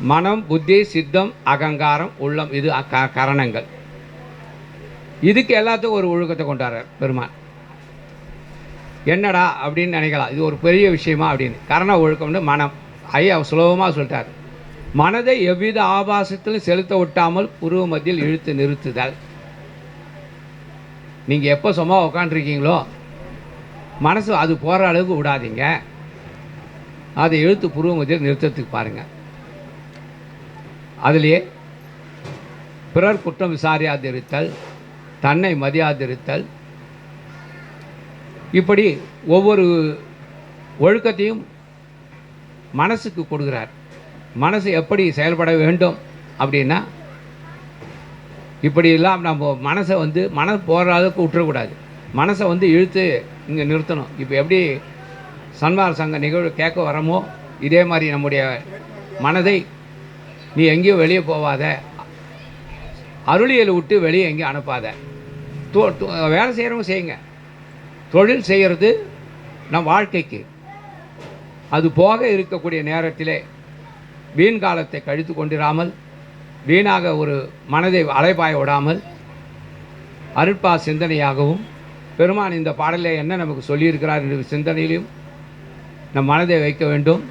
மனம் புத்தி சித்தம் அகங்காரம் உள்ளம் இது க கரணங்கள். இதுக்கு எல்லாத்துக்கும் ஒரு ஒழுக்கத்தை கொண்டாடுறார் பெருமான். என்னடா அப்படின்னு நினைக்கலாம். இது ஒரு பெரிய விஷயமா அப்படின்னு. கரண ஒழுக்கம்னு மனம். ஐயா சுலபமாக சொல்லிட்டார். மனதை எவ்வித ஆபாசத்திலும் செலுத்த ஒட்டாமல் உருவ மத்தியில் இழுத்து நிறுத்துதல். நீங்கள் எப்போ சும்மா உக்காண்டிருக்கீங்களோ மனசு அது போகிற அளவுக்கு விடாதீங்க. அதை இழுத்து புருவ மத்தியில் நிறுத்தத்துக்கு பாருங்கள் அதிலே பிறர் குற்றம் விசாரியாதிருத்தல் தன்னை மதியாதிருத்தல். இப்படி ஒவ்வொரு ஒழுக்கத்தையும் மனசுக்கு கொடுக்குறார். மனசு எப்படி செயல்பட வேண்டும் அப்படின்னா இப்படி எல்லாம் நம்ம மனசை வந்து மனம் போகிற அளவுக்கு விட்டுறக்கூடாது. மனசை வந்து இழுத்து இங்கே நிறுத்தணும். இப்போ எப்படி சன்மார் சங்க நிகழ்வு கேட்க வரமோ இதே மாதிரி நம்முடைய மனதை நீ எங்கேயும் வெளியே போவாத. அருளியலை விட்டு வெளியே எங்கேயும் அனுப்பாத. தோ வேலை செய்கிறவங்க செய்யுங்க. தொழில் செய்கிறது நம் வாழ்க்கைக்கு. அது போக இருக்கக்கூடிய நேரத்திலே வீண் காலத்தை கழித்து கொண்டிராமல் வீணாக ஒரு மனதை அலைபாய விடாமல் அருட்பா சிந்தனையாகவும் பெருமான் இந்த பாடலை என்ன நமக்கு சொல்லியிருக்கிறார் என்ற சிந்தனையிலும் நம் மனதை வைக்க வேண்டும்.